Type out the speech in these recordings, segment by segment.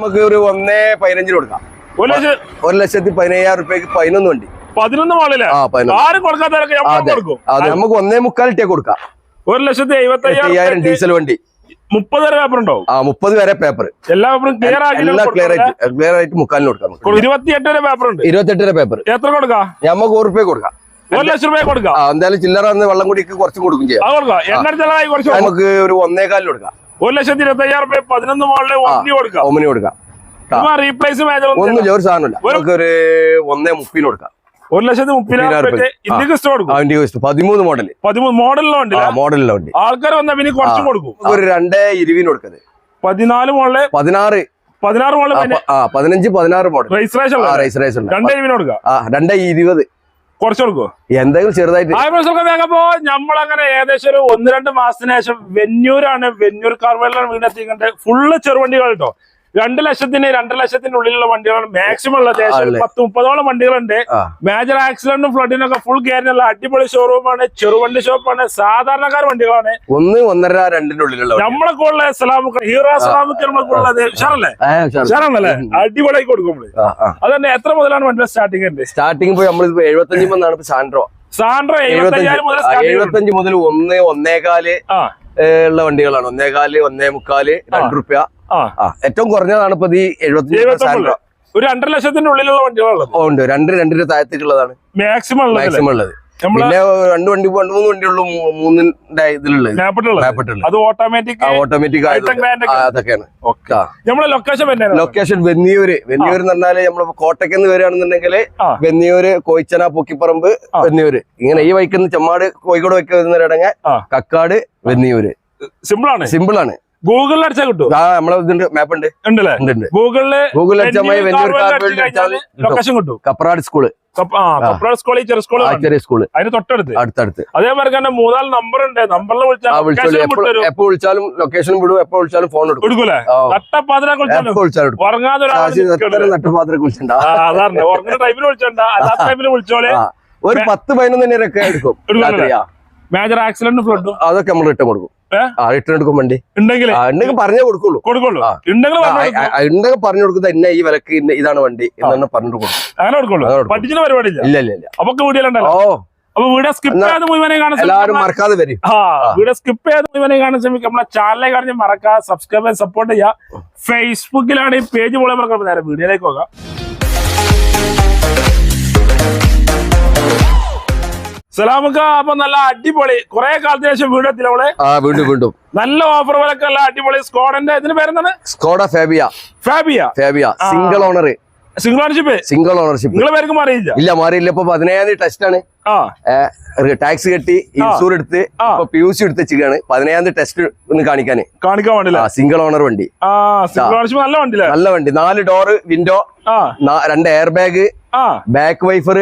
നമുക്ക് ഒരു ഒന്നേ പതിനഞ്ചിന് കൊടുക്കാം. ഒരു ലക്ഷം ഒരു ലക്ഷത്തി പതിനയ്യായിരം റുപ്യക്ക് പതിനൊന്ന് വണ്ടി. പതിനൊന്ന് മോളിലെ? അതെ നമുക്ക് ഒന്നേ മുക്കാലിട്ടേ കൊടുക്കാം. ഒരു ലക്ഷത്തി അയ്യായിരം ഡീസൽ വണ്ടി. മുപ്പത് വരെ പേപ്പർ ഉണ്ടോ ആ മുപ്പത് വരെ പേപ്പർ എല്ലാ പേപ്പറും ക്ലിയർ എല്ലാം ക്ലിയർ ആയിട്ട് ക്ലിയർ ആയിട്ട് മുക്കാലിന് കൊടുക്കാം. ഇരുപത്തിയെട്ട് വരെ പേപ്പർ ഉണ്ട്. ഇരുപത്തെട്ട് വരെ പേപ്പർ എത്ര കൊടുക്കാം? നമുക്ക് ഒരു റുപ്യ കൊടുക്കാം. ഒരു ലക്ഷം രൂപ കൊടുക്കാം. എന്തായാലും ചില്ലറ വന്ന് വെള്ളം കൂടി കുറച്ചും കൊടുക്കും ചെയ്യാം. നമുക്ക് ഒരു ഒന്നേകാലിന് കൊടുക്കാം. ഒരു ലക്ഷത്തി ഇരുപത്തി അയ്യായിരം രൂപ പതിനൊന്ന് മോളിലെ ഒന്നി കൊടുക്കാം. ഒമിനി കൊടുക്കാം. റീപ്ലേസ് മേജർ ഒന്നും ഒരു സാധനമില്ല നമുക്ക് ഒരു ഒന്നേ മുപ്പതിന് കൊടുക്കാം. ഒരു ലക്ഷത്തി മുപ്പതിനായിരം പതിമൂന്ന് മോഡൽ പതിമൂന്ന് മോഡലിലുണ്ട് മോഡലിലുണ്ട് ആൾക്കാർ വന്നാൽ പിന്നെ കുറച്ചും കൊടുക്കും. ഒരു രണ്ടേ ഇരുവിന് കൊടുക്കത് പതിനാല് മോളിൽ പതിനാറ്. പതിനാറ് മോളിൽ പതിനഞ്ച് പതിനാറ് മോഡൽ രജിസ്ട്രേഷൻ രണ്ടേ രൂപ കൊടുക്കാം. ആ രണ്ടേ ഇരുപത്. കുറച്ച് എന്തെങ്കിലും ചെറുതായിട്ട്. വേഗപ്പോ നമ്മളങ്ങനെ ഏകദേശം ഒരു ഒന്ന് രണ്ട് മാസത്തിന് ശേഷം വെന്നൂരാണ് വെന്നൂർ കാർവേലാണ് വീണെത്തിക്കണ്ട് ഫുള്ള് ചെറുവണ്ടികൾ കേട്ടോ രണ്ട് ലക്ഷത്തിന് രണ്ട് ലക്ഷത്തിന്റെ ഉള്ളിലുള്ള വണ്ടികളാണ്. മാക്സിമം ഉള്ള ദേശം ആണല്ലേ? പത്ത് മുപ്പതോളം വണ്ടികളുണ്ട്. മേജർ ആക്സിഡന്റും ഫ്ലഡിനും ഒക്കെ ഫുൾ കയറിനുള്ള അടിപൊളി ഷോറൂമാണ് ചെറുവണ്ടി ഷോപ്പാണ് സാധാരണക്കാർ വണ്ടികളാണ്. ഒന്ന് ഒന്നര രണ്ടിന്റെ ഉള്ളിലുള്ള നമ്മളെ കൂടുതൽ ഉള്ള സലാമുക്ക് ഹീറോ സലാമുക്ക് നമ്മളെ കൂടുതൽ ഉഷാറല്ലേ? ആ, ഉഷാറാണല്ലേ? അടിപൊളിയായി കൊടുക്കും നമ്മൾ. ആ, ആ. അതന്നെ എത്ര മുതലാണ് വണ്ടി സ്റ്റാർട്ടിംഗ് ഉണ്ട്? സ്റ്റാർട്ടിങ് പോയി നമ്മളിപ്പോ എഴുപത്തഞ്ച് മുതലാണ് ഇപ്പൊ സാൻഡ്രോ സാൻഡ്രോ സ്റ്റാർട്ടിംഗ് എഴുപത്തഞ്ച് മുതൽ ഒന്ന് ഒന്നേകാൽ ഉള്ള വണ്ടികളാണ്. ഒന്നേകാൽ ഒന്നേ മുക്കാൽ രണ്ട് റുപ്യ ഏറ്റവും കുറഞ്ഞതാണ് ഇപ്പൊ ഈ എഴുപത്തി ഒരു രണ്ടര ലക്ഷത്തിന്റെ ഉള്ളിലുള്ള വണ്ടികളാണ് ഓ, ഉണ്ട്. രണ്ട് രണ്ടിന്റെ താഴത്തേക്കുള്ളതാണ്. മാക്സിമം മാക്സിമം ഉള്ളത്. പിന്നെ രണ്ട് വണ്ടി രണ്ട് മൂന്ന് വണ്ടി ഉള്ളു മൂന്നിന്റെ ഇതിലുള്ളത്. അത് ഓട്ടോമാറ്റിക് ഓട്ടോമാറ്റിക്. അതൊക്കെയാണ്. നമ്മളെ ലൊക്കേഷൻ ലൊക്കേഷൻ വെന്നിയൂര്. വെന്നിയൂർ എന്ന് പറഞ്ഞാൽ നമ്മൾ കോട്ടയ്ക്ക് നിന്ന് വരികയാണെന്നുണ്ടെങ്കിൽ. വെന്നിയൂര് കോയിച്ചന പൊക്കിപ്പറമ്പ്. വെന്നിയൂര്. ഇങ്ങനെ ഈ വൈക്കുന്ന ചെമ്മാട് കോഴിക്കോട് വയ്ക്കുന്ന ഇടങ്ങ കക്കാട് വെന്നിയൂര്. സിമ്പിൾ ആണ്. സിമ്പിൾ ആണ്. ഗൂഗിളിൽ അടിച്ചാൽ കിട്ടും ആ നമ്മളെ ഇതുണ്ട് മാപ്പ് ഉണ്ട് ഉണ്ടല്ലേ? ഉണ്ട് ഉണ്ട്. ഗൂഗിളിൽ ഗൂഗിൾ അടിച്ചാൽ ലൊക്കേഷൻ കിട്ടും. കപ്രാട് സ്കൂൾ കപ്രാട് സ്കൂളിൽ സ്കൂൾ ചെറിയ സ്കൂൾ അതിന് തൊട്ടടുത്ത്. അടുത്തടുത്ത്. അതേമാതിരി തന്നെ മൂന്നാൽ നമ്പർ ഉണ്ട്. നമ്പറിൽ വിളിച്ചാൽ എപ്പോ വിളിച്ചാലും ലൊക്കേഷൻ വിടും എപ്പോ വിളിച്ചാലും ഫോൺ എടുക്കും. എടുക്കൂലേ? വിളിച്ചാലും ഉറങ്ങാതെ വിളിച്ചിട്ടുണ്ടാ? അതാണ്. ഉറങ്ങുന്ന ടൈമിൽ അല്ലാത്ത ടൈമിൽ വിളിച്ചോളെ. ഒരു പത്ത് പതിനൊന്ന് നേരമൊക്കെ എടുക്കും. മേജർ ആക്സിഡന്റ് ഫ്ലഡും അതൊക്കെ നമ്മൾ ഇട്ട് കൊടുക്കും. റിട്ടേൺ എടുക്കും വണ്ടി. ഉണ്ടെങ്കിൽ ആ, ഉണ്ടെങ്കിൽ പറഞ്ഞേ കൊടുക്കുള്ളൂ. കൊടുക്കുള്ളൂ. ഉണ്ടെങ്കിൽ പറഞ്ഞു കൊടുക്കുന്ന പറഞ്ഞു ഇന്ന ഈ വിലക്ക് ഇന്ന ഇതാണ് വണ്ടി എന്നെ പറഞ്ഞിട്ട് കൊടുക്കും. അങ്ങനെ കൊടുക്കുള്ളൂ. പരിപാടിയില്ല? ഇല്ല ഇല്ല അപ്പൊ ഓ. അപ്പൊ വീഡിയോ സ്കിപ്പ് ചെയ്യാതെ മുഴുവനെ കാണാൻ എല്ലാവരും ശ്രമിക്കാം. മറക്കാതെ വരും. ആ വീഡിയോ സ്കിപ്പ് ചെയ്യാതെ മുഴുവനെ കാണാൻ നമ്മളെ ചാനലെ കാണിച്ച് മറക്കാതെ സബ്സ്ക്രൈബ് ചെയ്യാൻ സപ്പോർട്ട് ചെയ്യുക ഫേസ്ബുക്കിലാണ് ഈ പേജ് പോലെ മറക്കുന്നത് നേരെ വീഡിയോയിലേക്ക് പോകാം. സലാമുക്ക അപ്പൊ നല്ല അടിപൊളി. കുറെ കാലത്തിന് ശേഷം വീഡിയോ അവളെ ആ വീണ്ടും വീണ്ടും. നല്ല ഓഫർ വിലക്ക് നല്ല അടിപൊളി. സ്കോഡന്റെ ഇതിന് പേരെന്താണ്? Skoda Fabia. Fabia. Fabia. Single owner single ownership single ownership നിങ്ങളെ പേർക്ക് അറിയില്ല ഇല്ല മാറിയില്ല. ഇപ്പൊ പതിനേഴാം തീയതി ടെസ്റ്റ് ആണ്. ടാക്സ് കെട്ടി ഇൻഷൂർ എടുത്ത്. ഇപ്പൊ പി യു സി എടുത്ത് വെച്ചിരിക്കുകയാണ്. പതിനേഴാം തീയതി ടെസ്റ്റ് ഒന്ന് കാണിക്കാന്. കാണിക്കാൻ വേണ്ടില്ല സിംഗിൾ ഓണർ വണ്ടി. നല്ല വണ്ടി നല്ല വണ്ടി. നാല് ഡോറ് വിൻഡോ രണ്ട് എയർ ബാഗ് ബാക്ക് വൈഫർ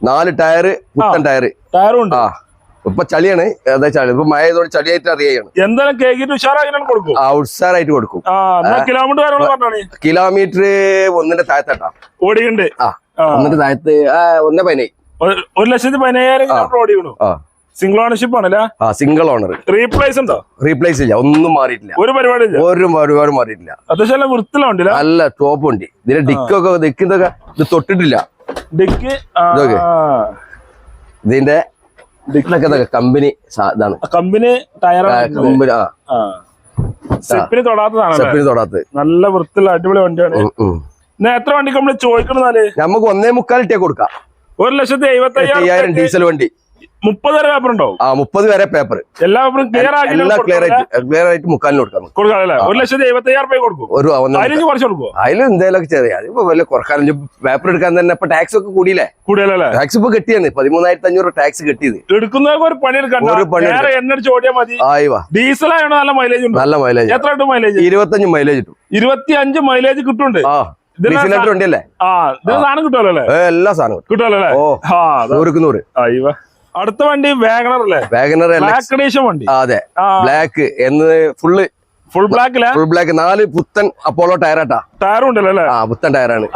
നാല് ടയറ് പുത്തൻ ടയറ് ടയറും ഉണ്ട്. ആ ഇപ്പൊ ചളിയാണ്. ഏതാ ചളി? ഇപ്പൊ മഴ ചെയ്തോണ്ട് ചളിയായിട്ട് അറിയാണ് എന്തായാലും കേക്കിട്ട് ഉഷാറാക്കി കൊടുക്കും? ആ കൊടുക്കും. കിലോമീറ്റർ ഒന്നിന്റെ താഴത്താട്ടാ. ഓടിയുണ്ട് ആ. ഒന്നിന്റെ താഴത്ത് ഒന്നേ പതിനായി ഒരു- ലക്ഷത്തി പതിനയ്യായിരം കിലോമീറ്റർ ഓടിക്കണു സിംഗിൾ ഓണർഷിപ്പ് ആണല്ലേ ആ സിംഗിൾ ഓണർ റീപ്ലേസ് ഉണ്ടോ? റീപ്ലേസ് ഇല്ല ഒന്നും മാറിയിട്ടില്ല. ഒരു പരിപാടി ഒരു പരിപാടി മാറിയിട്ടില്ല. അത്യാവശ്യം വണ്ടിയില്ല? നല്ല ടോപ്പ് ഉണ്ട്. ഇതിന്റെ ഡിക്കൊക്കെ ഡിക്കിന്തൊക്കെ ഇത് തൊട്ടിട്ടില്ല. ഡിക്ക്. ഇതിന്റെ കമ്പനി ഇതാണ്. കമ്പനി ടയർ കമ്പനി ആ. തൊടാത്തതാണ് തൊടാത്തത്. നല്ല വൃത്തിയുള്ള അടിപൊളി വണ്ടിയാണ്. എത്ര വണ്ടിക്ക് നമ്മൾ ചോദിക്കണെന്നാൽ നമുക്ക് ഒന്നേ മുക്കാലിട്ടേ കൊടുക്കാം. ഒരു ലക്ഷത്തി എഴുപത്തി അയ്യായിരം ഡീസൽ വണ്ടി. മുപ്പത് വരെ പേപ്പർ ഉണ്ടാവും. ആ മുപ്പത് വരെ പേപ്പർ എല്ലാ പേപ്പറും ക്ലിയർ ആക്കി എല്ലാം ക്ലിയർ ആയിട്ട് ക്ലിയർ ആയിട്ട് മുക്കാലിന് കൊടുക്കാം കൊടുക്കാം അല്ലേ? ഒരു ലക്ഷത്തി എഴുപത്തി അയ്യായിരം രൂപ കൊടുക്കും. ഒരു അതിന് കുറച്ച് കൊടുക്കും അതിലും എന്തേലൊക്കെ ചെറിയ അതിപ്പോ വലിയ കുറയ്ക്കാൻ പേപ്പർ എടുക്കാൻ തന്നെ ഇപ്പൊ ടാക്സ് ഒക്കെ കൂടിയില്ലേ? കൂടിയല്ലേ ടാക്സ് ഇപ്പൊ കെട്ടിയാണ് പതിമൂന്നായിരത്തി അഞ്ഞൂറ് ടാക്സ് കെട്ടിയത്. എടുക്കുന്നവർക്ക് ഒരു പണി എടുക്കാൻ ഒരു പണി നേരെ എണ്ണ അടിച്ച് ഓടിയാൽ മതി. ആയി ഡീസൽ ആയതുകൊണ്ട് നല്ല മൈലേജ് നല്ല മൈലേജ് എത്ര കിട്ടും മൈലേജ് ഇരുപത്തഞ്ച് മൈലേജ് കിട്ടും. ഇരുപത്തി അഞ്ച് മൈലേജ് കിട്ടുന്നുണ്ട്. ആ. ഡീസൽ ആ സാധനം കിട്ടുമല്ലോ എല്ലാ സാധനവും കിട്ടും. കിട്ടുമല്ലോ ഓ. നൂറുക്ക് നൂറ്. അയ്യോ അടുത്ത വണ്ടി വാഗണർ അല്ലേ? വാഗണർ വണ്ടി. അതെ. ബ്ലാക്ക് എന്ന് full full black full black നാല് പുത്തൻ അപ്പോളോ ടയറാട്ടാ ടയറും ഉണ്ടല്ലോ അല്ലേ? ആ പുത്തൻ ടയറാണ്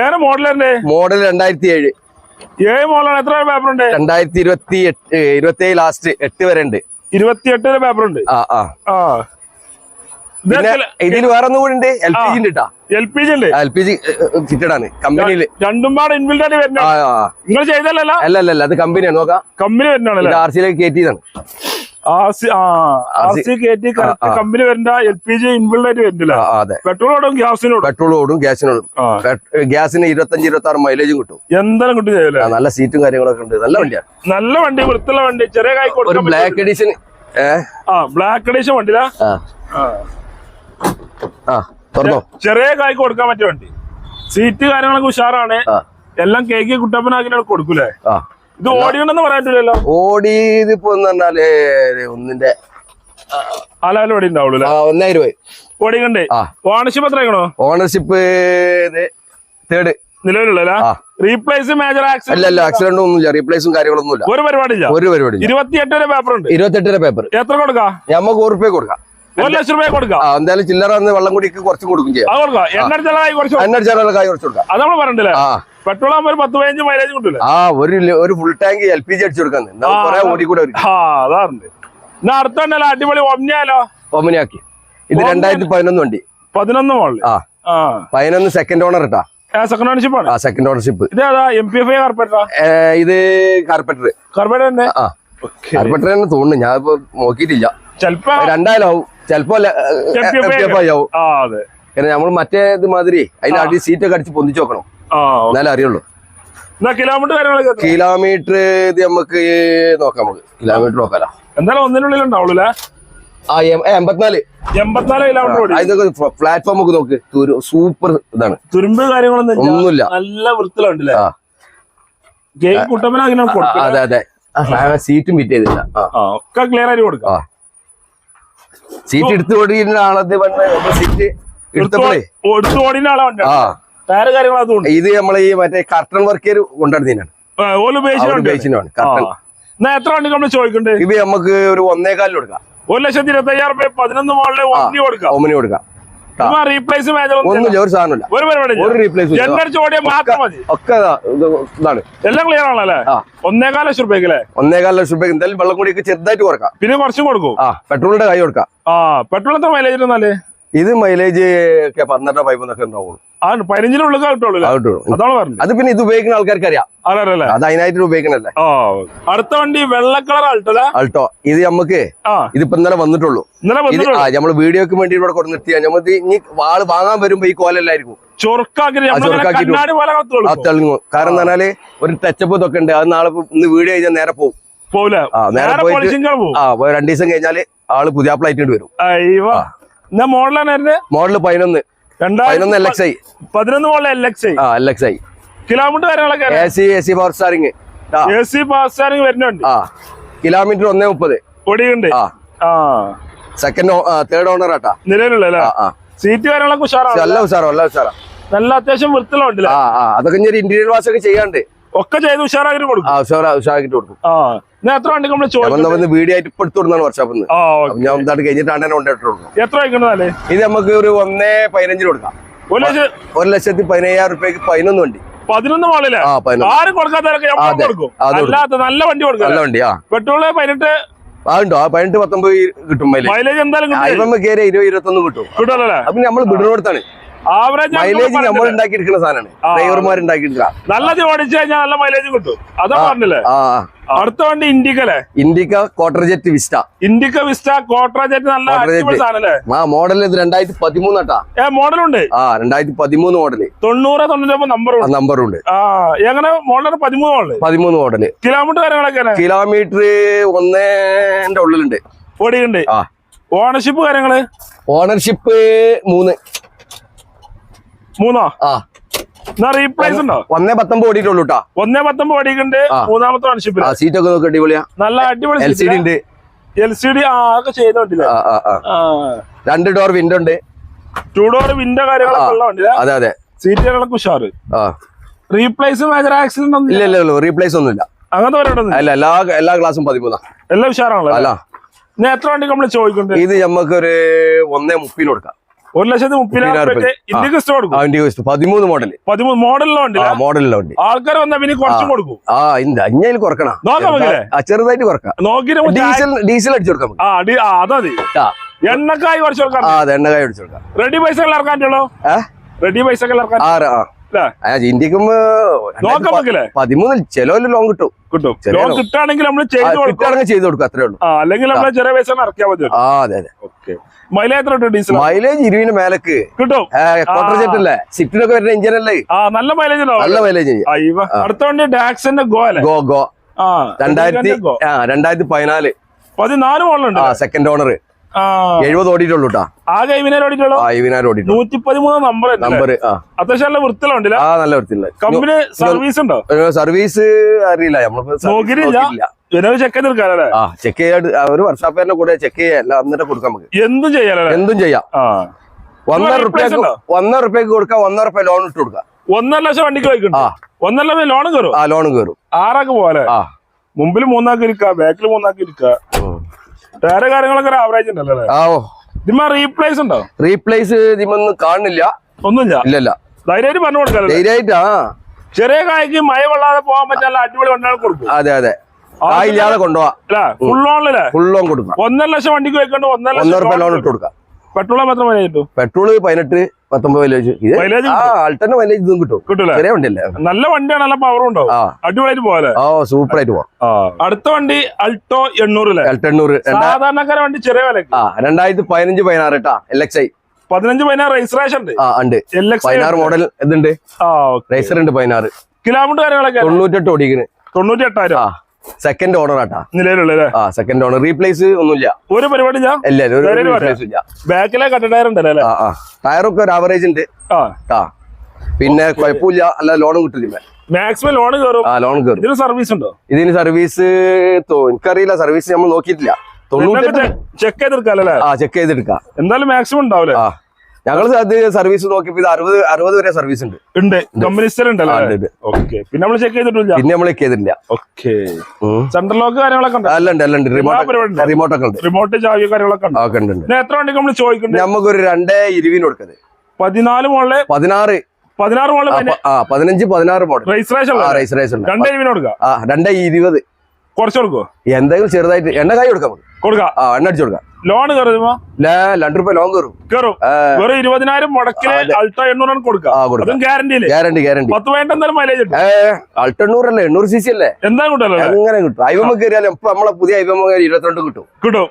ഏറെ മോഡലറിന്റെ മോഡൽ രണ്ടായിരത്തി ഏഴ് ഏഴ് മോഡലാണ് എത്ര പേപ്പർ ഉണ്ട്? രണ്ടായിരത്തി ഇരുപത്തി എട്ട് ഇരുപത്തി ഏഴ് ലാസ്റ്റ് എട്ട് വരെ ഉണ്ട്. ഇരുപത്തിയെട്ട് പേപ്പർ ഉണ്ട്. ആ. ആ. ഇതിൽ വേറെ ഒന്നും കൂടി ഉണ്ട് എൽ പി ജി ഉണ്ട് എൽ പി ജി ഉണ്ട് എൽ പി ജി ഫിറ്റഡ് ആണ്. കമ്പനിയിൽ രണ്ടും പാടെ ഇൻബിൽഡ് ആയിട്ട്. നിങ്ങൾ ചെയ്തല്ലോ അല്ല അല്ല അല്ല അത് കമ്പനിയാണ് നോക്കാം. കമ്പനി വരുന്നതാണല്ലേ? ഇത് ആർ സിയിലേക്ക് കയറ്റിയതാണ് കമ്പനി വരണ്ട എൽ പി ജി ഇൻബിൽഡ് ആയിട്ട് വരുന്നില്ല. പെട്രോളോടും ഗ്യാസിനോടും? പെട്രോൾ ഓടും ഗ്യാസിനോടും ഗ്യാസിന് ഇരുപത്തഞ്ച് ഇരുപത്തി ആറ് മൈലേജും കിട്ടും എന്തായാലും കിട്ടും നല്ല സീറ്റും കാര്യങ്ങളൊക്കെ ഉണ്ട്. നല്ല വണ്ടിയാണ് നല്ല വണ്ടി വൃത്തിയുള്ള വണ്ടി. ചെറിയ കായ് ഒരു ബ്ലാക്ക് എഡിഷൻ ബ്ലാക്ക് എഡീഷൻ വണ്ടിയാ ആ ആ. ആ. തുറന്നോ ചെറിയ കായ്ക്ക് കൊടുക്കാൻ പറ്റിയ വണ്ടി. സീറ്റ് കാര്യങ്ങളൊക്കെ ഉഷാറാണ്. എല്ലാം കേക്ക് കുട്ടപ്പനാക്കിനോട് കൊടുക്കൂലേ? ഇത് ഓടിയുണ്ടെന്ന് പറയാൻ പറ്റില്ലല്ലോ ഓടി ഇതിപ്പോ പറഞ്ഞാൽ ഒന്നിന്റെ ആലാലും ഓടി ഉണ്ടാവുള്ളൂ ആ, ഒന്നായിരം രൂപ ഓടിക്കണ്ടേ? ഓണർഷിപ്പ് എത്രയാണോ ഓണർഷിപ്പ് തേർഡ് നിലവിലുള്ള റീപ്ലേസ് മേജർ അല്ല ആക്സിഡന്റ് അല്ല ആക്സിഡന്റും ഒന്നുമില്ല റീപ്ലേസും ഒരു പരിപാടിയില്ല. ഒരു പരിപാടി ഇരുപത്തിയെട്ട് വരെ പേപ്പർ ഉണ്ട്. ഇരുപത്തിയെട്ടര പേപ്പർ എത്ര കൊടുക്കാം? നമുക്ക് ഉറപ്പേ കൊടുക്കാം. ഒരു ലക്ഷം രൂപ കൊടുക്കാം. ആ എന്തായാലും ചില്ലറ വന്ന് വെള്ളം കൂടി കുറച്ചും കൊടുക്കും. ചെയ്യാം എണ്ണ കുറച്ച് കൊടുക്കാം. കായ് കുറച്ച് കൊടുക്കാം. അത് നമ്മൾ പറഞ്ഞില്ലേ പെട്രോൾ ആകുമ്പോൾ പത്ത് പതിനഞ്ച് മൈലേജ് കിട്ടൂലേ? ആ ഒരു ഒരു full tank L P G അടിച്ചു കൊടുക്കാൻ. ഓടി കൂടെ ആ അതാറുണ്ട്. എന്നാ അർത്ഥം അടിപൊളി ഒമ്നിയാലോ? ഒമനിയാക്കി. ഇത് രണ്ടായിരത്തി പതിനൊന്ന് വണ്ടി. പതിനൊന്ന് പതിനൊന്ന് സെക്കൻഡ് ഓണർ ഇട്ടാ. സെക്കൻഡ് ഓണർഷിപ്പ് ആണ്? സെക്കൻഡ് ഓണർഷിപ്പ് ഇത് M P F I carburettor ഇത് കാർപ്പറ്റർ കാർപ്പറ്റർ കാർപ്പറ്റർ തന്നെ തോന്നുന്നു. ഞാൻ ഇപ്പൊ നോക്കിയിട്ടില്ല. ചെലപ്പോ രണ്ടായാലും ആവും. ചിലപ്പോ ആവും കാരണം നമ്മൾ മറ്റേ ഇത് മാതിരി അതിന്റെ അടി സീറ്റൊക്കെ അടിച്ച് പൊന്തിച്ച് നോക്കണം എന്നാലേ അറിയുള്ളൂ. കിലോമീറ്റർ? കിലോമീറ്റർ ഇത് നമുക്ക് നോക്കാം നമുക്ക്. കിലോമീറ്റർ നോക്കാലോ. എന്തായാലും ഒന്നിനുള്ളിൽ ഉണ്ടാവുള്ളൂ ആ എൺപത്തിനാല്. എൺപത്തിനാല് കിലോമീറ്റർ ഇതൊക്കെ പ്ലാറ്റ്ഫോം ഒക്കെ നോക്ക്. സൂപ്പർ ഇതാണ്. തുരുമ്പ് കാര്യങ്ങളൊന്നും ഒന്നുമില്ല. നല്ല വൃത്തിലുണ്ടല്ലേ അതെ അതെ. സീറ്റും ഫിറ്റ് ചെയ്തില്ല. ഒക്കെ ക്ലിയർ ആയിട്ട് കൊടുക്കാം. സീറ്റ് എടുത്തു ഓടിയിരുന്ന ആളത് സീറ്റ് എടുത്തപ്പോഴേ. എടുത്തു കാര്യങ്ങൾ അതുകൊണ്ട് ഇത് നമ്മളെ ഈ മറ്റേ കർട്ടൺ വർക്ക് കൊണ്ടുവരുന്നതിനാണ്. എത്ര വണ്ടി നമ്മൾ ചോദിക്കണ്ടേ? ഇത് നമുക്ക് ഒരു ഒന്നേകാലിൽ കൊടുക്കാം. ഒരു ലക്ഷത്തി ഇരുപത്തി അയ്യായിരം രൂപ പതിനൊന്ന് മോളിലെ വണ്ടി കൊടുക്കാം. ഒമനി കൊടുക്കാം. റീപ്ലേസ് ഒന്നുമില്ല ഒരു സാധനമില്ല ഒരു പരിപാടി റീപ്ലേസ് ഒക്കെ ഇതാണ്. എല്ലാം ക്ലിയർ ആണല്ലേ? ആ. ഒന്നേകാൽ ലക്ഷം രൂപയ്ക്ക് എന്തായാലും വെള്ളം കൂടി ചെറുതായിട്ട് കുറക്കാം. പിന്നെ കുറച്ചും കൊടുക്കും. ആ പെട്രോളിന്റെ കൈ കൊടുക്കാം. ആ പെട്രോൾ എത്ര മൈലേജ് എന്നാലേ ഇത് മൈലേജ് ഒക്കെ പന്ത്രണ്ടോ പതിമൂന്നൊക്കെ ഉണ്ടാവുള്ളൂ. കിട്ടുള്ളൂ അത് പിന്നെ ഇത് ഉപയോഗിക്കുന്ന ആൾക്കാർക്ക് അറിയാം അത് അതിനായിട്ട് ഉപയോഗിക്കണല്ലേ അടുത്ത വണ്ടി വെള്ള കളർ ആൾട്ടോ ആൾട്ടോ. ഇത് നമുക്ക് ഇതിപ്പോ ഇന്നലെ വന്നിട്ടുള്ളൂ. നമ്മൾ വീഡിയോക്ക് വേണ്ടി ഇവിടെ കൊണ്ട് നിർത്തിയാ. നമ്മൾ ഇനി വാൾ വാങ്ങാൻ വരുമ്പോ ഈ കോലല്ലായിരിക്കും. ആ കാരണം പറഞ്ഞാൽ ഒരു ടച്ചപ്പ് ഇതൊക്കെ ഉണ്ട്. അത് നാളെ ഇന്ന് വീഡിയോ കഴിഞ്ഞാൽ നേരെ പോകും നേരെ പോയിട്ട് ആ രണ്ടു ദിവസം കഴിഞ്ഞാൽ ആൾ പുതിയ ഫ്ലൈറ്റ് വരും. എന്നാ മോഡലാണ് വരുന്നത്? മോഡൽ പതിനൊന്ന്. പതിനൊന്ന് എൽ എക്സ് ഐ പതിനൊന്ന് മോഡൽ എൽ എക്സ് ഐ ആ എൽ എക്സ് ഐ കിലോമീറ്റർ കാര്യങ്ങളൊക്കെ A C A C power steering ആ. എ സി പവർ സ്റ്റാറിംഗ് വരുന്നുണ്ട്. ആ. കിലോമീറ്റർ ഒന്നേ മുപ്പത്. പൊടിയുണ്ട്. ആ. ആ. സെക്കൻഡ് തേർഡ് ഓണർ ആട്ടാ. നിലവിലുള്ള സീറ്റ് കാര്യങ്ങളൊക്കെ ഉഷാറാണ് നല്ല ഉഷാറോ നല്ല ഉഷാറാ നല്ല അത്യാവശ്യം വൃത്തിയുള്ള അതൊക്കെ ഇനി ഇന്റീരിയർ വാഷ് ഒക്കെ ചെയ്യാണ്ട്. ഒക്കെ ചെയ്ത് ഉഷാറാക്കി കൊടുക്കും. ഉഷാറാക്കിട്ട് കൊടുക്കും. എത്ര വണ്ടി നമ്മൾ വീഡിയോ ആയിട്ട് ഇപ്പൊ എടുത്തു കൊടുത്താണ് വർഷാപ്പ് ആ ഞാൻ ഇതായിട്ട് കഴിഞ്ഞിട്ടാണ് എന്നെ കൊണ്ടിട്ട് കൊടുക്കും എത്ര ഇത് നമുക്ക് ഒരു ഒന്നേ പതിനഞ്ചിന് കൊടുക്കാം. ഒരു ലക്ഷത്തി പതിനയ്യായിരം റുപ്യക്ക് പതിനൊന്ന് വണ്ടി. പതിനൊന്ന് മോളിലെ? ആരും കൊടുക്കാത്തവരൊക്കെ കൊടുക്കും. അല്ലാത്ത നല്ല വണ്ടി കൊടുക്കും നല്ല വണ്ടി ആ. പെട്രോൾ പതിനെട്ട് ആ പതിനെട്ട് പത്തൊമ്പത് കിട്ടും മൈലേജ്. എന്തായാലും ഇരുപത് ഇരുപത്തൊന്ന് കിട്ടും. കിട്ടുമല്ലേ അപ്പൊ നമ്മൾ വിടുന്നോടത്താണ്. മൈലേജ് നമ്മൾ സാധനമാണ്. ഡ്രൈവർമാർ നല്ലത് ഓടിച്ചു കഴിഞ്ഞാൽ നല്ല മൈലേജ് കിട്ടും. അതാ പറഞ്ഞില്ലേ? അടുത്ത വണ്ടി ഇൻഡിക്കല്ലേ Indica Quadrajet Vista Indica Vista Quadrajet നല്ല ആ മോഡൽ ഇത് രണ്ടായിരത്തി പതിമൂന്നാട്ടാ ഏ മോഡലുണ്ട്. ആ രണ്ടായിരത്തി പതിമൂന്ന് മോഡൽ തൊണ്ണൂറ് തൊണ്ണൂറ്റി നമ്പർ ആ നമ്പറും ഉണ്ട്. ആ എങ്ങനെ? മോഡൽ പതിമൂന്ന് മോഡൽ പതിമൂന്ന് മോഡൽ കിലോമീറ്റർ കാര്യങ്ങളൊക്കെ കിലോമീറ്റർ ഒന്നേന്റെ ഉള്ളിലുണ്ട്. ഓടിയുണ്ട് ഓണർഷിപ്പ് കാര്യങ്ങൾ? ഓണർഷിപ്പ് മൂന്ന്. മൂന്നോ? ആ. റീപ്ലേസ് ഉണ്ടോ? ഒന്നേ പത്തൊമ്പത് ഓടിയിട്ടുള്ളൂ കേട്ടോ ഒന്നേ പത്തൊമ്പത് ഓടിക്കുണ്ട്. മൂന്നാമത്തെ ഓണർഷിപ്പ് സീറ്റൊക്കെ നോക്കി അടിപൊളിയാ. നല്ല അടിപൊളി എൽ സി ഡി ഉണ്ട്. എൽ സി ഡി ആ ഒക്കെ ചെയ്തോണ്ടില്ല ആ ആ ആ. രണ്ട് ഡോർ വിൻഡോ ഉണ്ട്. ടു ഡോർ വിൻഡോ കാര്യങ്ങളൊക്കെ ഉള്ള അതെ അതെ. സീറ്റുകളൊക്കെ ഉഷാറ്. റീപ്ലേസ് മേജർ ആക്സിഡന്റ് ഒന്നും ഇല്ല ഇല്ല? റീപ്ലേസ് ഒന്നുമില്ല. അങ്ങനത്തെ പരിപാടി അല്ല എല്ലാ എല്ലാ ക്ലാസ്സും പതിമൂന്നാ. എല്ലാം ഉഷാറാണല്ലോ അല്ല? എത്ര വണ്ടി നമ്മൾ ചോദിക്കുന്നത് ഇത് നമുക്കൊരു ഒന്നേ മുപ്പിന് കൊടുക്കാം. ഒരു ലക്ഷത്തി മുപ്പതിനായിരം. ഇന്ത്യയ്ക്ക് ഇഷ്ടം കൊടുക്കും. പതിമൂന്ന് മോഡൽ. പതിമൂന്ന് മോഡലിലുണ്ട് വണ്ടി ആ മോഡലിലെ വണ്ടി. ആൾക്കാർ വന്നാൽ പിന്നെ കുറച്ചും കൊടുക്കും. ആ ഇല്ല അഞ്ഞാൽ കുറക്കണം. ചെറുതായിട്ട് കുറക്കാം. നോക്കി ഡീസൽ ഡീസൽ അടിച്ചു കൊടുക്കാം ആ അടി ആ അതാ എണ്ണക്കായി കുറച്ചു കൊടുക്കാം. എണ്ണക്കായ അടിച്ചു കൊടുക്കാം. റെഡി പൈസ ഏ? റെഡി പൈസ ഇറക്കാൻ നമുക്കല്ലേ പതിമൂന്നിൽ ചിലവര് ലോൺ കിട്ടും. കിട്ടും. ലോൺ കിട്ടുകയാണെങ്കിൽ നമ്മൾ ആ, ചെയ്ത് കൊടുക്കും. കിട്ടുകയാണെങ്കിൽ ചെയ്ത് കൊടുക്കും അത്രേ ഉള്ളൂ. ആ അല്ലെങ്കിൽ നമ്മൾ ചെറിയ പൈസ ഇറക്കിയാൽ മതി ആ അതെ അതെ. ഓക്കെ. മൈലേജ് മൈലേജ് ഇരുവിന് മേലക്ക്. കിട്ടും. ക്വാർട്ടർ ജെറ്റ് അല്ലേ? സിറ്റിനൊക്കെ വരുന്ന എഞ്ചിൻ അല്ലേ? നല്ല മൈലേജ് നല്ല മൈലേജ് അടുത്ത വണ്ടി ഡാക്സിന്റെ ഗോ അല്ലേ? ഗോ ഗോ ആ രണ്ടായിരത്തി രണ്ടായിരത്തി പതിനാല്. പതിനാല് ആ സെക്കൻഡ് ഓണർ എഴുപത് ഓടിയിട്ടുള്ളൂ ആകെ ഇവനെ ഓടിയിട്ടുള്ളൂ? ആ ഇവിനാറ് ഓടിയിട്ടുള്ളൂ. നൂറ്റി പതിമൂന്ന് നമ്പർ നമ്പർ അത്യാവശ്യം നല്ല വൃത്തിയിലുണ്ടല്ലേ ആ നല്ല കമ്പനി സർവീസ് ഉണ്ടോ? സർവീസ് അറിയില്ല. നമ്മളിപ്പോ ചെക്ക് ആ ചെക്ക് ചെയ്യാൻ ഒരു വർഷാപ്പേരിനെ കൂടെ ചെക്ക് ചെയ്യാം. എല്ലാം എന്നിട്ട് കൊടുക്കാം നമുക്ക്. എന്തും ചെയ്യാനല്ലേ എന്തും ചെയ്യാം. ഒന്നര റുപ്യക്ക്? ഒന്നര റുപ്യക്ക് കൊടുക്കാം ഒന്നര റുപ്യ ലോൺ ഇട്ട് കൊടുക്കാം. ഒന്നര ലക്ഷം വണ്ടിക്ക് ആ. ഒന്നര ലക്ഷം ലോണും കയറും? ആ ലോണും കയറും. ആറാക്ക് പോലെ മുമ്പിൽ മൂന്നാക്കി ഇരിക്കാ ബാക്കിൽ മൂന്നാക്കി ഇരിക്ക. വേറെ കാര്യങ്ങളൊക്കെ ആവറേജ് ഉണ്ടല്ലോ ആ ഓ ഇതിമ്മ റീപ്ലേസ് ഉണ്ടോ? റീപ്ലേസ് ഇതിമൊന്നും കാണുന്നില്ല. ഒന്നുമില്ല? ഇല്ലല്ല. ധൈര്യമായിട്ട് പറഞ്ഞു കൊടുക്കാം ധൈര്യമായിട്ട്? ആ. ചെറിയ കായ്ക്ക് മഴ കൊള്ളാതെ പോകാൻ പറ്റാൻ അടിപൊളി വണ്ടികൾ കൊടുക്കും. അതെ അതെ. കായില്ലാതെ കൊണ്ടുപോവാ. ഫുൾ ലോണിലല്ലേ ഫുൾ ഓൺ കൊടുക്കാം. ഒന്നര ലക്ഷം വണ്ടിക്ക് വെക്കണ്ട ഒന്നര ലക്ഷം ലോൺ ഇട്ട് കൊടുക്കാം. പെട്രോൾ മാത്രം മൈലേജ് കിട്ടും പെട്രോൾ പതിനെട്ട് പത്തൊമ്പത് മൈലേജ് ഇത് മൈലേജ് ഇതും കിട്ടും. കിട്ടൂലേ? ചെറിയ വണ്ടിയല്ലേ? നല്ല വണ്ടിയാണ് നല്ല പവറും ഉണ്ടാവും. അടിപൊളിയായിട്ട് പോലെ ആ സൂപ്പർ ആയിട്ട് പോവാം അടുത്ത വണ്ടി അൾട്ടോ എണ്ണൂറ് അൾട്ടോ എണ്ണൂറ് സാധാരണക്കാര വണ്ടി ചെറിയ വിലക്ക്. ആ രണ്ടായിരത്തി പതിനഞ്ച് പതിനാറ് കേട്ടാ എൽ എക്സ് ഐ. പതിനഞ്ച് പതിനാറ് രജിസ്ട്രേഷൻ ഉണ്ട്. ആ ഉണ്ട്. പതിനാറ് മോഡൽ ഇതുണ്ട്. ആ റേസർ ഉണ്ട് പതിനാറ്. കിലോമീറ്റർ കാര്യങ്ങളൊക്കെ? തൊണ്ണൂറ്റെട്ട് ഓടിക്കുന്നത് തൊണ്ണൂറ്റി എട്ടായിരം ആ. സെക്കൻഡ് ഓണർ ആട്ടാ. നിലവിലുള്ള ആ സെക്കൻഡ് ഓണർ റീപ്ലേസ് ഒന്നുമില്ല. ഒരു പരിപാടി ഇല്ല ബാക്കിലെ കട്ടടയർ ഉണ്ടല്ലോ അല്ലേ? ആ ടയറൊക്കെ ഒരു ആവറേജ് ഉണ്ട്. ആ. പിന്നെ കുഴപ്പമില്ല. അല്ല ലോണും കിട്ടില്ല മാക്സിമം ലോൺ കയറും. ആ ലോൺ കയറും. ഇതിന് സർവീസ് ഉണ്ടോ? ഇതിന് സർവീസ് എനിക്കറിയില്ല. സർവീസ് നമ്മൾ നോക്കിയിട്ടില്ല. ചെക്ക് ചെയ്തെടുക്കാം. എന്തായാലും മാക്സിമം ഉണ്ടാവില്ലേ? ഞങ്ങൾ സർവീസ് നോക്കിയപ്പോ ഇത് അറുപത് അറുപത് വരെ സർവീസ് ഉണ്ട്. ഉണ്ട്. കമ്പനി ഉണ്ടല്ലോ പിന്നെ നമ്മൾ ചെക്ക് ചെയ്തിട്ടില്ല? പിന്നെ നമ്മൾ ചെക്ക് ചെയ്തിട്ടില്ല. ഓക്കെ സെൻട്രൽ ലോക്ക് കാര്യങ്ങളൊക്കെ ഉണ്ട്? റിമോട്ട് റിമോട്ട് ഒക്കെ ഉണ്ട്. റിമോട്ട് ചാവി കാര്യങ്ങളൊക്കെ ഉണ്ട്. എത്ര നമ്മൾ ചോദിക്കുന്നുണ്ട് നമുക്കൊരു രണ്ടേ ഇരുവിന് കൊടുക്കുന്നത് പതിനാല് മോളിൽ? പതിനാറ്. പതിനാറ് മോളിൽ ആ, പതിനഞ്ച് പതിനാറ് മോഡൽ രജിസ്ട്രേഷൻ ഉണ്ട്? രണ്ടേ രൂപ കൊടുക്കുക ആ രണ്ടേ ഇരുപത്. കുറച്ച് കൊടുക്കുവോ? എന്തെങ്കിലും ചെറുതായിട്ട് എണ്ണ കൈ കൊടുക്കാം. നമുക്ക് കൊടുക്കുക ആ എണ്ണ അടിച്ചു കൊടുക്കാം. ലോൺ രണ്ട് രൂപ ലോൺ കയറും കയറും ആ, വെറും ഇരുപതിനായിരം മുടക്കിൽ അൾട്ടോ എണ്ണൂറാണ് കൊടുക്കുക കൊടുക്കാം. അതും ഗ്യാരണ്ടിയിൽ ഗ്യാരണ്ടി ഗ്യാരണ്ടി പത്ത് വേണ്ട എന്തായാലും മൈലേജ് കിട്ടും. ഏ അൾട്ടെണ്ണൂറല്ലേ എണ്ണൂറ് സി സി അല്ലേ? എന്താ കിട്ടല്ലോ അങ്ങനെ കിട്ടും? ഐവമ്മ കയറിയാലും നമ്മളെ പുതിയ ഐവമ്മ കയറി ഇരുപത്തിരണ്ട് കിട്ടും. കിട്ടും.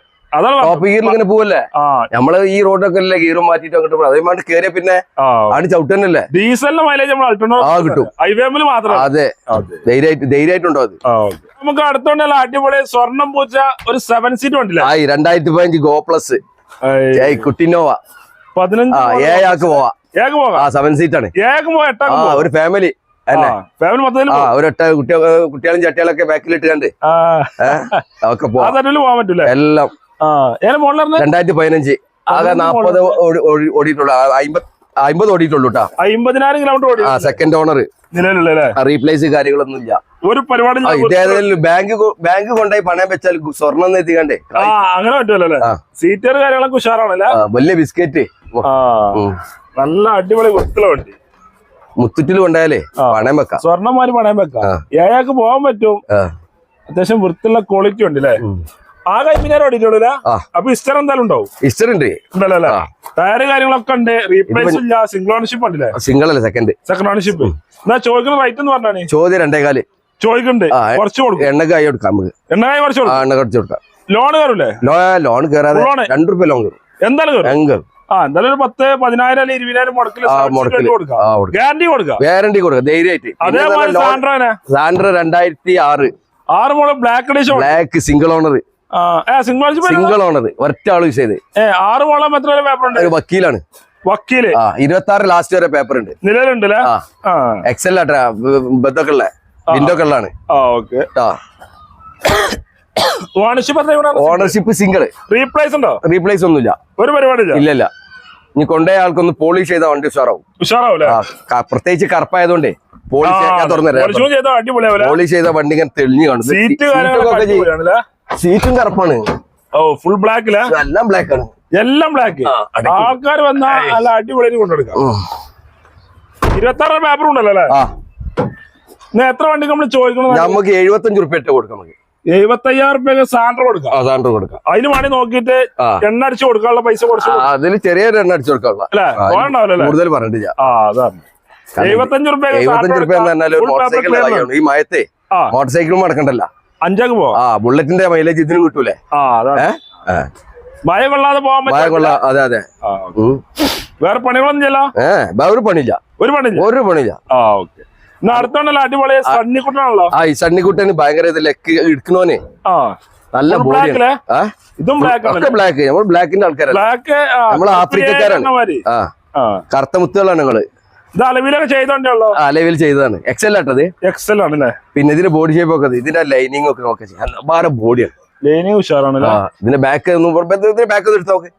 ടോപ്പ് ഗിയറിൽ ഇങ്ങനെ പോവല്ലേ? ആ. നമ്മൾ ഈ റോഡൊക്കെ അല്ലേ മാറ്റിട്ട് അങ്ങോട്ട് പോകും അതേമാതിരി കയറിയ പിന്നെ ആണ് ചവിട്ടന്നല്ലേ? ഡീസലിന്റെ മൈലേജ് ആ, കിട്ടും. മാത്രം. അതെ. ധൈര്യമായിട്ട് ധൈര്യമായിട്ടുണ്ടോ അത്? നമുക്ക് അടുത്തോണ്ടല്ല അടിപൊളി സ്വർണം പൂച്ച ഒരു സെവൻ സീറ്റ് വണ്ടില്ല ആയി രണ്ടായിരത്തി പതിനഞ്ച് ഗോ പ്ലസ് കുട്ടിനോവ. പതിനഞ്ച് ഏഴാക്ക് പോവാ. ഏക്ക് പോകാം? ആ സെവൻ സീറ്റ് ആണ്. ഏക്ക് പോവാ ഒരു ഫാമിലി കുട്ടികളും ചട്ടികളൊക്കെ ബാക്കിലിട്ട് കണ്ട് ആ. ഒക്കെ ആ പോവാ. തരത്തിൽ എല്ലാം. രണ്ടായിരത്തി പതിനഞ്ച് ആകെ നാപ്പത് ഓടിയിട്ടുള്ള. അമ്പത് അമ്പത് ഓടിയിട്ടുള്ളൂ അമ്പതിനായിരം കിലോമീറ്റർ ഓടി ആ സെക്കൻഡ് ഓണർ റീപ്ലേസ് കാര്യങ്ങളൊന്നും ഇല്ല ഒരു പരിപാടി ആ, ബാങ്ക് ബാങ്ക് കൊണ്ടുപോയി പണയം വെച്ചാൽ സ്വർണം എത്തിക്കണ്ടേ. അങ്ങനെ പറ്റുമല്ലോ സീറ്റർ കാര്യങ്ങളൊക്കെ ഉഷാറാണല്ലേ? വലിയ ബിസ്ക്കറ്റ് നല്ല അടിപൊളി വൃത്തിയുള്ള വണ്ടി. മുത്തുറ്റിൽ കൊണ്ടായാലേ പണയം വെക്കാം. സ്വർണം മാറി പണയം വെക്കാം. ആ. ഏയാൾക്ക് പോകാൻ പറ്റും. അത്യാവശ്യം വൃത്തിയുള്ള ക്വാളിറ്റി ഉണ്ട് അല്ലേ. ആ ഓടിയിട്ടുള്ള ആ. അപ്പൊ ഇസ്റ്റർ എന്തായാലും ഉണ്ടാവും. ഹിസ്റ്ററി ഉണ്ട് ഉണ്ടല്ലോ ടയർ കാര്യങ്ങളൊക്കെ ഉണ്ട്. റീപ്ലേസ് ഇല്ല സിംഗിൾ ഓണർഷിപ്പ് ഉണ്ടല്ലേ? സിംഗിൾ അല്ലേ സെക്കൻഡ് സെക്കൻഡ് ഓണർഷിപ്പ് എന്നാ ചോദിക്കുന്ന റൈറ്റ് എന്ന് പറഞ്ഞാണ് ചോദ്യം രണ്ടേകാൽ. ചോദിക്കുന്നുണ്ട്. ആ. കുറച്ച് കൊടുക്കും. എണ്ണക്കായി കൊടുക്കാം നമുക്ക്. എണ്ണക്കായി കുറച്ച് കൊടുക്കാം. എണ്ണ കുറച്ച് കൊടുക്കാം. ലോൺ കയറൂലേ? ലോൺ കയറാതെ. രണ്ടു റുപ്യ ലോൺ കയറും. എന്തായാലും കയറും? ആ എന്തായാലും ഒരു പത്ത് പതിനായിരം അല്ലെങ്കിൽ ഇരുപതിനായിരം മുടക്കിൽ കൊടുക്കാം. ഗ്യാരണ്ടി കൊടുക്കാം. ഗ്യാരണ്ടി കൊടുക്കാം. ധൈര്യമായിട്ട്. അതേപോലെ സാൻഡ്രോനെ സാൻഡ്ര രണ്ടായിരത്തി ആറ്. ആറ് മോൾ black black single owner single owner ഒറ്റ ആൾ യൂസ് ചെയ്ത് ആറ് വളം എത്ര പേപ്പർ ഉണ്ട്. ഒരു വക്കീലാണ്. വക്കീൽ. ആ ഇരുപത്തി ആറ് ലാസ്റ്റ് വരെ പേപ്പർ ഉണ്ട്. നിലവിലുണ്ട് എക്സൽ ബത്തൊക്കെ ഉള്ള. വിൻഡോ ഒക്കെ ഉള്ളതാണ്. ഓണർഷിപ്പ് ഓണർഷിപ്പ് സിംഗിൾ റീപ്ലേസ് ഉണ്ടോ? റീപ്ലേസ് ഒന്നുമില്ല. ഒരു പരിപാടി ഇല്ല. ഇല്ല ഇനി കൊണ്ടേ ആൾക്കൊന്ന് പോളിഷ് ചെയ്ത വണ്ടി ഉഷാറാവും. പ്രത്യേകിച്ച് കറുപ്പായതുകൊണ്ടേ പോളിഷ് തുറന്നു പോളിഷും വണ്ടി അടിപൊളിയാവൂലേ? പോളിഷ് ചെയ്ത വണ്ടി ഇങ്ങനെ തെളിഞ്ഞു കാണും. സീറ്റ് കറുപ്പാണ്. ഓ ഫുൾ ബ്ലാക്കിൽ എല്ലാം ബ്ലാക്ക് ആണ്. എല്ലാം ബ്ലാക്ക്. ആൾക്കാർ വന്നാ നല്ല അടിപൊളി കൊണ്ടെടുക്കാം. ഇരുപത്തി ആറ് പേപ്പർ ഉണ്ടല്ലോ അല്ലേ? എത്ര വണ്ടി നമ്മൾ ചോദിക്കണം നമുക്ക് എഴുപത്തഞ്ച് റുപ്യ കൊടുക്കാം നമുക്ക്. എഴുപത്തയ്യായിരം സാൻഡർ കൊടുക്കാം. സാൻഡർ കൊടുക്കാം. അതിന് വേണ്ടി നോക്കിയിട്ട് എണ്ണ അടിച്ചു കൊടുക്കാനുള്ള പൈസ കുറച്ച് അതിൽ ചെറിയൊരു എണ്ണ അടിച്ചു കൊടുക്കാനുള്ള. കൂടുതൽ എഴുപത്തഞ്ച് റുപ്യ എഴുപത്തഞ്ച് റുപ്യ ഈ മയത്തെ മോട്ടോർ സൈക്കിളും മടക്കണ്ടല്ല അഞ്ചാക്ക് പോവാം. ആ ബുള്ളറ്റിന്റെ മൈലേജ് ഇതിന് കിട്ടൂലേ. ഭയം കൊള്ളാതെ പോകാൻ മഴ കൊള്ളാം അതെ അതെ. വേറെ പണികളൊന്നും ചെയ്യല്ല ഏ ബ- ഒരു പണിയില്ല. ഒരു പണിയില്ല? ഒരു പണിയില്ല. ആ ഓക്കെ. എന്നാ അടുത്താണല്ലോ അടിപൊളി സണ്ണിക്കുട്ടനാണല്ലോ? ആ ഈ സണ്ണിക്കുട്ടന് ഭയങ്കര ഇത് ലെക്ക് എടുക്കണോനെ ആ. നല്ല ഇതും ബ്ലാക്ക് ബ്ലാക്ക് നമ്മൾ ബ്ലാക്കിന്റെ ബ്ലാക്ക് നമ്മൾ ആഫ്രിക്കക്കാരാണ്. കറുത്ത മുത്തുകളാണ് നിങ്ങൾ ഇത് അലവിലൊക്കെ ചെയ്തോണ്ടല്ലോ ആ ലെവൽ ചെയ്തതാണ്. എക്സൽ ആട്ടത്. എക്സൽ ആണല്ലേ? പിന്നെ ഇതിന്റെ ബോഡി ഷേപ്പ് ഒക്കെ ഇതിന്റെ ലൈനിങ് ഒക്കെ നോക്കി വേറെ ബോഡിയാണ് ലൈനിങ് ഉഷാറാണല്ലേ? ഇതിന്റെ ബാക്ക് ഇതിന്റെ ബാക്ക് എടുത്ത് നോക്ക്.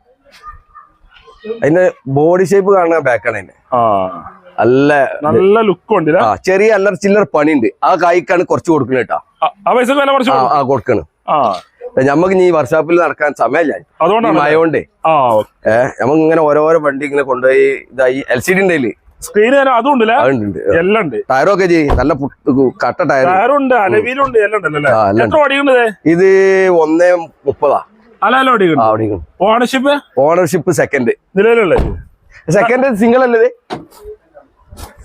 അതിന്റെ ബോഡി ഷേപ്പ് കാണുന്ന ബാക്കാണ് അതിന്റെ. നല്ല നല്ല ലുക്ക് ഉണ്ട് ചെറിയ അല്ലറ ചില്ലറ പണിയുണ്ട്. ആ കായ്ക്കാണ് കുറച്ച് കൊടുക്കുന്നത് കേട്ടാ ആ കൊടുക്കണം? ഈ വർഷാപ്പിൽ നടക്കാൻ സമയമില്ല. അതുകൊണ്ടാണ് ആ ഏഹ് നമുക്ക് ഇങ്ങനെ ഓരോരോ വണ്ടി ഇങ്ങനെ കൊണ്ടുപോയി ഇതായി. എൽ സി ഡി ഉണ്ട് സ്ക്രീൻ അതും ഉണ്ടല്ലേ എല്ലാം ഉണ്ട്. ടയറൊക്കെ ചെയ്യും നല്ല കട്ട ടയർ ടയറുണ്ട് അലവിലുണ്ട് എല്ലാം ഉണ്ടല്ലോ? എത്ര ഓടിക്കുന്നത് ഇത്? ഒന്നേ മുപ്പതാ. അല്ല ആ ഓടിക്കുന്നുണ്ട് ഓണർഷിപ്പ് ഓണർഷിപ്പ് സെക്കൻഡ് നിലവിലുള്ളത്? സെക്കൻഡ് സിംഗിൾ അല്ലേ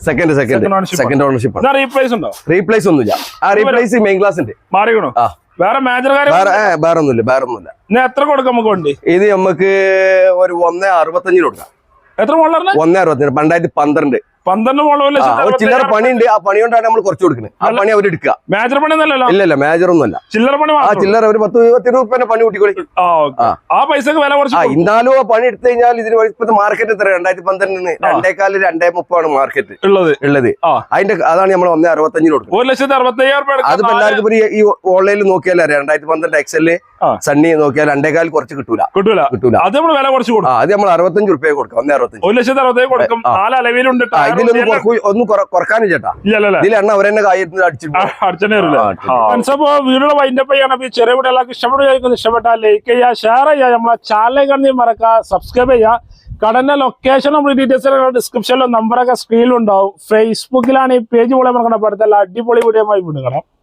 second second second ownership replace ഉണ്ടോ? റീപ്ലേസ് ഒന്നുമില്ല. ആ റീപ്ലേസ് മെയിൻ ക്ലാസ് ഉണ്ട് മാറിക്കണോ? ആ. വേറെ മേജർ വേറെ ഒന്നുമില്ല വേറെ ഒന്നുമില്ല എത്ര കൊടുക്കാം നമുക്ക് വണ്ടി? ഇത് നമുക്ക് ഒരു ഒന്നേ അറുപത്തഞ്ചിന് കൊടുക്കാം. എത്ര ഒന്നേ അറുപത്തിരണ്ട് രണ്ടായിരത്തി പന്ത്രണ്ട്. പന്ത്രണ്ട് ചില്ലറ പണിയുണ്ട്. ആ പണി കൊണ്ടാണ് നമ്മൾ കുറച്ച് കൊടുക്കുന്നത് ആ പണി അവർ എടുക്കുക. മേജർ പണി ഒന്നല്ലല്ലോ ഇല്ല ഇല്ല മേജർ ഒന്നുമല്ല. ചില്ലറ പണി ആ ചില്ലർ ചില്ലറ ഒരു പത്ത് ഇരുപത്തി രൂപ പണി കൂട്ടിക്കോളി. ആ പൈസക്ക് വില കുറച്ച്. ഇന്നാലും ആ പണി എടുത്തു കഴിഞ്ഞാൽ ഇതിന് ഇപ്പത്തെ മാർക്കറ്റ് എത്ര രണ്ടായിരത്തി പന്ത്രണ്ടിന് രണ്ടേക്കാൽ രണ്ടേ മുപ്പാണ് മാർക്കറ്റ് ഉള്ളത്. ഉള്ളത്. അതിന്റെ അതാണ് നമ്മൾ ഒന്നേ അറുപത്തഞ്ചിന് കൊടുക്കുന്നത്. ഒരു ലക്ഷത്തി അറുപത്തി അയ്യായിരം അതിപ്പോ എല്ലാവർക്കും ഈ ഓൺലൈനിൽ നോക്കിയാലേ രണ്ടായിരത്തി പന്ത്രണ്ട് എക്സൽ. സണ്ണി നോക്കിയാൽ രണ്ടേകാൽ കുറച്ച് കിട്ടൂല. കിട്ടൂല. കിട്ടൂല. അത് നമ്മൾ വില കുറച്ച് കൊടുക്കും. അത് നമ്മൾ അറുപത്തഞ്ച് റുപ്യ കൊടുക്കാം. ഒന്നേ അറുപത്തഞ്ച്. ഒരു ലക്ഷത്തി അറുപത്തി കൊടുക്കും. നാല് അലവിലുണ്ട്. ഇതിലൊന്നും ഒന്നും കുറ- കുറക്കാനും ചേട്ടാ. ഇതിൽ എണ്ണ അവരെന്നെ കായിരുന്നു അടിച്ചിട്ട് അർച്ചന വരില്ല. ആ, അടിച്ചിട്ട് മനസ്സപ്പോ വീടുള്ള വൈൻഡപ്പ് ചെയ്യണം അപ്പൊ ഈ ചെറിയ വീട് എല്ലാവർക്കും ഇഷ്ടപ്പെടുകയായിരിക്കും ഇഷ്ടപ്പെട്ടാൽ ലൈക്ക് ചെയ്യുക ഷെയർ ചെയ്യുക. നമ്മളെ ചാനൽ കണ്ടി മറക്കുക സബ്സ്ക്രൈബ് ചെയ്യുക. കടന്റെ ലൊക്കേഷൻ നമ്മൾ ഡീറ്റെയിൽസ് ഡിസ്ക്രിപ്ഷനിലും നമ്പറൊക്കെ സ്ക്രീനിലുണ്ടാവും ഫേസ്ബുക്കിലാണ് ഈ പേജ് പോലെ മറക്കണം അടുത്തുള്ള അടിപൊളി വീഡിയോ ആയി വിടുകണം